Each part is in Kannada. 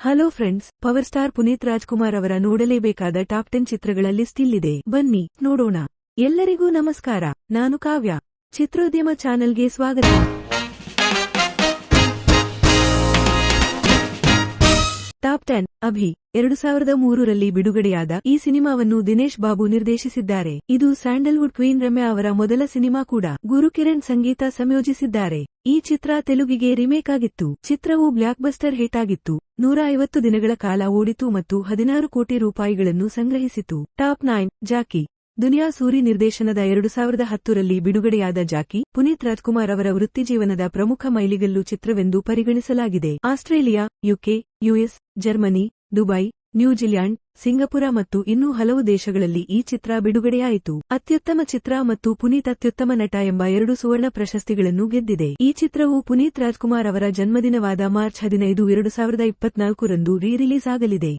Hello friends, power star Puneeth Rajkumar ಅವರ ನೋಡಲೇಬೇಕಾದ ಟಾಪ್ ಟೆನ್ ಚಿತ್ರಗಳ ಲಿಸ್ಟ್ ಇಲ್ಲಿದೆ ಬನ್ನಿ, ನೋಡೋಣ. ಎಲ್ಲರಿಗೂ ನಮಸ್ಕಾರ, ನಾನು ಕಾವ್ಯ. ಚಿತ್ರೋದ್ಯಮ ಚಾನೆಲ್ಗೆ ಸ್ವಾಗತ. ಟಾಪ್ ಟೆನ್, ಅಭಿ, ಎರಡು ಸಾವಿರದ ಮೂರರಲ್ಲಿ ಬಿಡುಗಡೆಯಾದ ಈ ಸಿನಿಮಾವನ್ನು ದಿನೇಶ್ ಬಾಬು ನಿರ್ದೇಶಿಸಿದ್ದಾರೆ. ಇದು ಸ್ಯಾಂಡಲ್ವುಡ್ ಕ್ವೀನ್ ರಮ್ಯಾ ಅವರ ಮೊದಲ ಸಿನಿಮಾ ಕೂಡ. ಗುರುಕಿರಣ್ ಸಂಗೀತ ಸಂಯೋಜಿಸಿದ್ದಾರೆ. ಈ ಚಿತ್ರ ತೆಲುಗಿಗೆ ರಿಮೇಕ್ ಆಗಿತ್ತು. ಚಿತ್ರವು ಬ್ಲಾಕ್ಬಸ್ಟರ್ ಹಿಟ್ ಆಗಿತ್ತು. ನೂರ ಐವತ್ತು ದಿನಗಳ ಕಾಲ ಓಡಿತು ಮತ್ತು ಹದಿನಾರು ಕೋಟಿ ರೂಪಾಯಿಗಳನ್ನು ಸಂಗ್ರಹಿಸಿತು. Top nine, Jackie. ದುನಿಯಾ ಸೂರಿ ನಿರ್ದೇಶನದ ಎರಡು ಸಾವಿರದ ಹತ್ತರಲ್ಲಿ ಬಿಡುಗಡೆಯಾದ ಜಾಕಿ, ಪುನೀತ್ ರಾಜ್ಕುಮಾರ್ ಅವರ ವೃತ್ತಿಜೀವನದ ಪ್ರಮುಖ ಮೈಲಿಗಲ್ಲು ಚಿತ್ರವೆಂದು ಪರಿಗಣಿಸಲಾಗಿದೆ. Australia, UK, US, Germany, Dubai New Zealand Singapore ಮತ್ತು ಇನ್ನೂ ಹಲವು ದೇಶಗಳಲ್ಲಿ ಈ ಚಿತ್ರ ಬಿಡುಗಡೆಯಾಯಿತು. ಅತ್ಯುತ್ತಮ ಚಿತ್ರ ಮತ್ತು ಪುನೀತ್ ಅತ್ಯುತ್ತಮ ನಟ ಎಂಬ ಎರಡು ಸುವರ್ಣ ಪ್ರಶಸ್ತಿಗಳನ್ನು ಗೆದ್ದಿದೆ. ಈ ಚಿತ್ರವು ಪುನೀತ್ ರಾಜ್ಕುಮಾರ್ ಅವರ ಜನ್ಮದಿನವಾದ ಮಾರ್ಚ್ ಹದಿನೈದು, ಎರಡು ಸಾವಿರದ ಇಪ್ಪತ್ನಾಲ್ಕರಂದು ರೀ ರಿಲೀಸ್ ಆಗಲಿದೆ.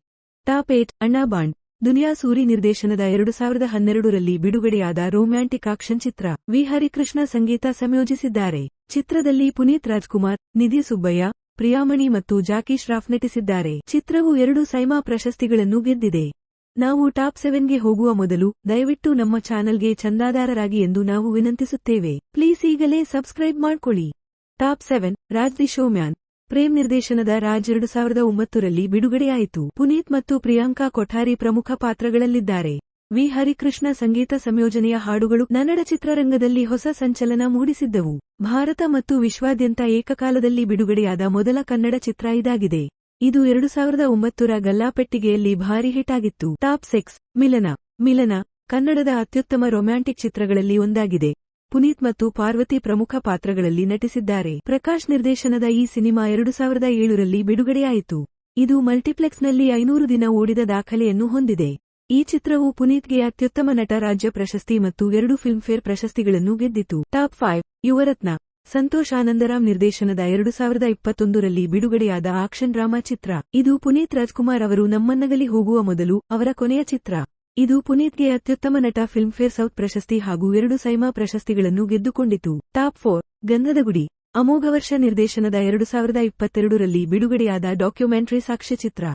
Top eight eight, Anna Bond, Duniya Suri ನಿರ್ದೇಶನದ ಎರಡು ಸಾವಿರದ ಹನ್ನೆರಡರಲ್ಲಿ ಬಿಡುಗಡೆಯಾದ ರೋಮ್ಯಾಂಟಿಕ್ ಆಕ್ಷನ್ ಚಿತ್ರ. ವಿ. ಹರಿಕೃಷ್ಣ ಸಂಗೀತ ಸಂಯೋಜಿಸಿದ್ದಾರೆ. ಚಿತ್ರದಲ್ಲಿ ಪುನೀತ್ ರಾಜ್ಕುಮಾರ್, ನಿಧಿ ಸುಬ್ಬಯ್ಯ ಪ್ರಿಯಾಮಣಿ ಮತ್ತು ಜಾಕಿ ಶ್ರಾಫ್ ನಟಿಸಿದ್ದಾರೆ. ಚಿತ್ರವು ಎರಡು ಸೈಮಾ ಪ್ರಶಸ್ತಿಗಳನ್ನು ಗೆದ್ದಿದೆ. ನಾವು ಟಾಪ್ ಸೆವೆನ್ಗೆ ಹೋಗುವ ಮೊದಲು ದಯವಿಟ್ಟು ನಮ್ಮ ಚಾನೆಲ್ಗೆ ಚಂದಾದಾರರಾಗಿ ಎಂದು ನಾವು ವಿನಂತಿಸುತ್ತೇವೆ. ಪ್ಲೀಸ್ ಈಗಲೇ ಸಬ್ಸ್ಕ್ರೈಬ್ ಮಾಡ್ಕೊಳ್ಳಿ. Top seven Raj the showman. Prem ನಿರ್ದೇಶನದ ರಾಜ್ ಎರಡು ಸಾವಿರದ ಒಂಬತ್ತರಲ್ಲಿ ಬಿಡುಗಡೆಯಾಯಿತು. ಪುನೀತ್ ಮತ್ತು ಪ್ರಿಯಾಂಕಾ ಕೊಠಾರಿ ಪ್ರಮುಖ ಪಾತ್ರಗಳಲ್ಲಿದ್ದಾರೆ. ವಿ. ಹರಿಕೃಷ್ಣ ಸಂಗೀತ ಸಂಯೋಜನೆಯ ಹಾಡುಗಳು ಕನ್ನಡ ಚಿತ್ರರಂಗದಲ್ಲಿ ಹೊಸ ಸಂಚಲನ ಮೂಡಿಸಿದ್ದವು. ಭಾರತ ಮತ್ತು ವಿಶ್ವಾದ್ಯಂತ ಏಕಕಾಲದಲ್ಲಿ ಬಿಡುಗಡೆಯಾದ ಮೊದಲ ಕನ್ನಡ ಚಿತ್ರ ಇದಾಗಿದೆ. ಇದು ಎರಡು ಸಾವಿರದ ಒಂಬತ್ತರ ಗಲ್ಲಾಪೆಟ್ಟಿಗೆಯಲ್ಲಿ ಭಾರಿ ಹಿಟ್ ಆಗಿತ್ತು. ಟಾಪ್ ಸೆಕ್ಸ್, ಮಿಲನ ಮಿಲನ, ಕನ್ನಡದ ಅತ್ಯುತ್ತಮ ರೊಮ್ಯಾಂಟಿಕ್ ಚಿತ್ರಗಳಲ್ಲಿ ಒಂದಾಗಿದೆ. ಪುನೀತ್ ಮತ್ತು ಪಾರ್ವತಿ ಪ್ರಮುಖ ಪಾತ್ರಗಳಲ್ಲಿ ನಟಿಸಿದ್ದಾರೆ. ಪ್ರಕಾಶ್ ನಿರ್ದೇಶನದ ಈ ಸಿನಿಮಾ ಎರಡು ಸಾವಿರದ ಏಳರಲ್ಲಿ ಬಿಡುಗಡೆಯಾಯಿತು. ಇದು ಮಲ್ಟಿಪ್ಲೆಕ್ಸ್ನಲ್ಲಿ ಐನೂರು ದಿನ ಓಡಿದ ದಾಖಲೆಯನ್ನು ಹೊಂದಿದೆ. ಈ ಚಿತ್ರವು ಪುನೀತ್ಗೆ ಅತ್ಯುತ್ತಮ ನಟ, ರಾಜ್ಯ ಪ್ರಶಸ್ತಿ ಮತ್ತು ಎರಡು ಫಿಲ್ಮ್ಫೇರ್ ಪ್ರಶಸ್ತಿಗಳನ್ನು ಗೆದ್ದಿತು. Top five, Yuvarathnaa. Santosh Anandram ನಿರ್ದೇಶನದ ಎರಡು ಸಾವಿರದ ಇಪ್ಪತ್ತೊಂದರಲ್ಲಿ ಬಿಡುಗಡೆಯಾದ ಆಕ್ಷನ್ ಡ್ರಾಮಾ ಚಿತ್ರ. ಇದು ಪುನೀತ್ ರಾಜ್ಕುಮಾರ್ ಅವರು ನಮ್ಮನ್ನಗಲಿ ಹೋಗುವ ಮೊದಲು ಅವರ ಕೊನೆಯ ಚಿತ್ರ. ಇದು ಪುನೀತ್ಗೆ ಅತ್ಯುತ್ತಮ ನಟ, ಫಿಲ್ಮ್ಫೇರ್ ಸೌತ್ ಪ್ರಶಸ್ತಿ ಹಾಗೂ ಎರಡು ಸೈಮಾ ಪ್ರಶಸ್ತಿಗಳನ್ನು ಗೆದ್ದುಕೊಂಡಿತು. ಟಾಪ್ ಫೋರ್, ಗಂಧದ ಗುಡಿ. ಅಮೋಘವರ್ಷ ನಿರ್ದೇಶನದ ಎರಡು ಸಾವಿರದ ಇಪ್ಪತ್ತೆರಡರಲ್ಲಿ ಬಿಡುಗಡೆಯಾದ ಡಾಕ್ಯುಮೆಂಟರಿ ಸಾಕ್ಷ್ಯಚಿತ್ರ.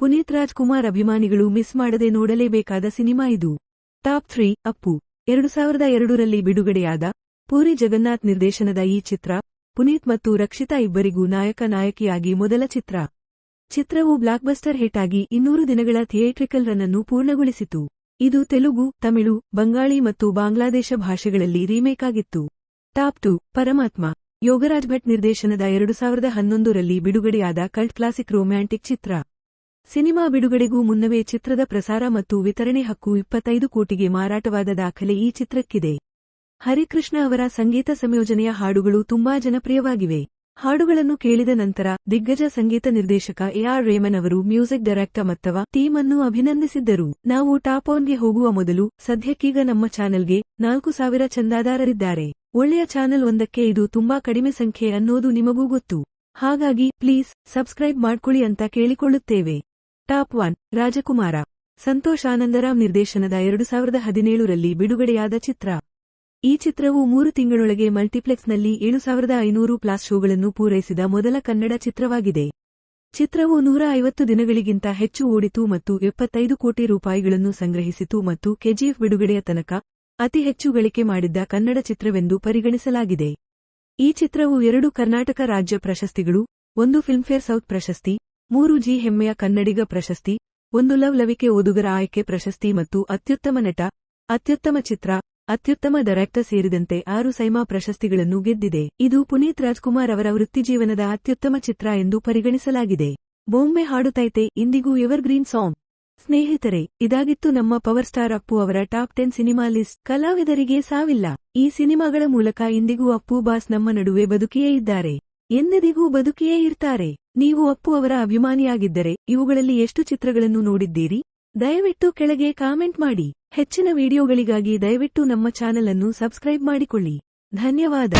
ಪುನೀತ್ ರಾಜ್ಕುಮಾರ್ ಅಭಿಮಾನಿಗಳು ಮಿಸ್ ಮಾಡದೆ ನೋಡಲೇಬೇಕಾದ ಸಿನಿಮಾ ಇದು. Top three, Appu. ಎರಡು ಸಾವಿರದ ಎರಡರಲ್ಲಿ ಬಿಡುಗಡೆಯಾದ ಪೂರಿ ಜಗನ್ನಾಥ್ ನಿರ್ದೇಶನದ ಈ ಚಿತ್ರ, ಪುನೀತ್ ಮತ್ತು ರಕ್ಷಿತಾ ಇಬ್ಬರಿಗೂ ನಾಯಕ ನಾಯಕಿಯಾಗಿ ಮೊದಲ ಚಿತ್ರ. ಚಿತ್ರವು ಬ್ಲಾಕ್ಬಸ್ಟರ್ ಹಿಟ್ ಆಗಿ ಇನ್ನೂರು ದಿನಗಳ ಥಿಯೇಟ್ರಿಕಲ್ ರನ್ ಅನ್ನು ಪೂರ್ಣಗೊಳಿಸಿತು. ಇದು ತೆಲುಗು, ತಮಿಳು, ಬಂಗಾಳಿ ಮತ್ತು ಬಾಂಗ್ಲಾದೇಶ ಭಾಷೆಗಳಲ್ಲಿ ರೀಮೇಕ್ ಆಗಿತ್ತು. ಟಾಪ್ ಟು, ಪರಮಾತ್ಮ. ಯೋಗರಾಜ್ ಭಟ್ ನಿರ್ದೇಶನದ ಎರಡು ಸಾವಿರದ ಹನ್ನೊಂದರಲ್ಲಿ ಬಿಡುಗಡೆಯಾದ ಕಲ್ಟ್ ಕ್ಲಾಸಿಕ್ ರೊಮ್ಯಾಂಟಿಕ್ ಚಿತ್ರ. ಸಿನಿಮಾ ಬಿಡುಗಡೆಗೂ ಮುನ್ನವೇ ಚಿತ್ರದ ಪ್ರಸಾರ ಮತ್ತು ವಿತರಣೆ ಹಕ್ಕು ಇಪ್ಪತ್ತೈದು ಕೋಟಿಗೆ ಮಾರಾಟವಾದ ದಾಖಲೆ ಈ ಚಿತ್ರಕ್ಕಿದೆ. ಹರಿಕೃಷ್ಣ ಅವರ ಸಂಗೀತ ಸಂಯೋಜನೆಯ ಹಾಡುಗಳು ತುಂಬಾ ಜನಪ್ರಿಯವಾಗಿವೆ. ಹಾಡುಗಳನ್ನು ಕೇಳಿದ ನಂತರ ದಿಗ್ಗಜ ಸಂಗೀತ ನಿರ್ದೇಶಕ ಎ ಆರ್ ರೇಮನ್ ಅವರು ಮ್ಯೂಸಿಕ್ ಡೈರೆಕ್ಟರ್ ಮತ್ತವ ಟೀಮ್ ಅನ್ನು ಅಭಿನಂದಿಸಿದ್ದರು. ನಾವು ಟಾಪ್ಗೆ ಹೋಗುವ ಮೊದಲು ಸದ್ಯಕ್ಕೀಗ ನಮ್ಮ ಚಾನೆಲ್ಗೆ ನಾಲ್ಕು ಸಾವಿರ ಚಂದಾದಾರರಿದ್ದಾರೆ. ಒಳ್ಳೆಯ ಚಾನೆಲ್ ಒಂದಕ್ಕೆ ಇದು ತುಂಬಾ ಕಡಿಮೆ ಸಂಖ್ಯೆ ಅನ್ನೋದು ನಿಮಗೂ ಗೊತ್ತು. ಹಾಗಾಗಿ ಪ್ಲೀಸ್ ಸಬ್ಸ್ಕ್ರೈಬ್ ಮಾಡ್ಕೊಳ್ಳಿ ಅಂತ ಕೇಳಿಕೊಳ್ಳುತ್ತೇವೆ. Top one, Rajakumara. Santosh Anandram ನಿರ್ದೇಶನದ ಎರಡು ಸಾವಿರದ ಹದಿನೇಳರಲ್ಲಿ ಬಿಡುಗಡೆಯಾದ ಚಿತ್ರ. ಈ ಚಿತ್ರವು ಮೂರು ತಿಂಗಳೊಳಗೆ ಮಲ್ಟಿಪ್ಲೆಕ್ಸ್ನಲ್ಲಿ ಏಳು ಸಾವಿರದ ಐನೂರು ಪ್ಲಾಸ್ ಶೋಗಳನ್ನು ಪೂರೈಸಿದ ಮೊದಲ ಕನ್ನಡ ಚಿತ್ರವಾಗಿದೆ. ಚಿತ್ರವು ನೂರ ಐವತ್ತು ದಿನಗಳಿಗಿಂತ ಹೆಚ್ಚು ಓಡಿತು ಮತ್ತು ಎಪ್ಪತ್ತೈದು ಕೋಟಿ ರೂಪಾಯಿಗಳನ್ನು ಸಂಗ್ರಹಿಸಿತು ಮತ್ತು ಕೆಜಿಎಫ್ ಬಿಡುಗಡೆಯ ತನಕ ಅತಿ ಹೆಚ್ಚು ಗಳಿಕೆ ಮಾಡಿದ್ದ ಕನ್ನಡ ಚಿತ್ರವೆಂದು ಪರಿಗಣಿಸಲಾಗಿದೆ. ಈ ಚಿತ್ರವು ಎರಡು ಕರ್ನಾಟಕ ರಾಜ್ಯ ಪ್ರಶಸ್ತಿಗಳು, ಒಂದು ಫಿಲ್ಮ್ಫೇರ್ ಸೌತ್ ಪ್ರಶಸ್ತಿ ಮೂರು ಜಿ ಹೆಮ್ಮೆಯ ಕನ್ನಡಿಗ ಪ್ರಶಸ್ತಿ, ಒಂದು ಲವ್ ಲವಿಕೆ ಓದುಗರ ಆಯ್ಕೆ ಪ್ರಶಸ್ತಿ ಮತ್ತು ಅತ್ಯುತ್ತಮ ನಟ, ಅತ್ಯುತ್ತಮ ಚಿತ್ರ, ಅತ್ಯುತ್ತಮ ಡೈರೆಕ್ಟರ್ ಸೇರಿದಂತೆ ಆರು ಸೈಮಾ ಪ್ರಶಸ್ತಿಗಳನ್ನು ಗೆದ್ದಿದೆ. ಇದು ಪುನೀತ್ ರಾಜ್ಕುಮಾರ್ ಅವರ ವೃತ್ತಿಜೀವನದ ಅತ್ಯುತ್ತಮ ಚಿತ್ರ ಎಂದು ಪರಿಗಣಿಸಲಾಗಿದೆ. ಬೊಮ್ಮೆ ಹಾಡುತ್ತೈತೆ ಇಂದಿಗೂ ಎವರ್ಗ್ರೀನ್ ಸಾಂಗ್. ಸ್ನೇಹಿತರೆ, ಇದಾಗಿತ್ತು ನಮ್ಮ ಪವರ್ ಸ್ಟಾರ್ ಅಪ್ಪು ಅವರ ಟಾಪ್ ಟೆನ್ ಸಿನಿಮಾ ಲಿಸ್ಟ್. ಕಲಾವಿದರಿಗೆ ಸಾವಿಲ್ಲ. ಈ ಸಿನಿಮಾಗಳ ಮೂಲಕ ಇಂದಿಗೂ ಅಪ್ಪು ಬಾಸ್ ನಮ್ಮ ನಡುವೆ ಬದುಕಿಯೇ ಇದ್ದಾರೆ. ಎಂದೆದಿಗೂ ಬದುಕಿಯೇ ಇರ್ತಾರೆ. ನೀವು ಅಪ್ಪು ಅವರ ಅಭಿಮಾನಿಯಾಗಿದ್ದರೆ ಇವುಗಳಲ್ಲಿ ಎಷ್ಟು ಚಿತ್ರಗಳನ್ನು ನೋಡಿದ್ದೀರಿ? ದಯವಿಟ್ಟು ಕೆಳಗೆ ಕಾಮೆಂಟ್ ಮಾಡಿ. ಹೆಚ್ಚಿನ ವಿಡಿಯೋಗಳಿಗಾಗಿ ದಯವಿಟ್ಟು ನಮ್ಮ ಚಾನೆಲ್ ಅನ್ನು ಸಬ್ಸ್ಕ್ರೈಬ್ ಮಾಡಿಕೊಳ್ಳಿ. ಧನ್ಯವಾದ.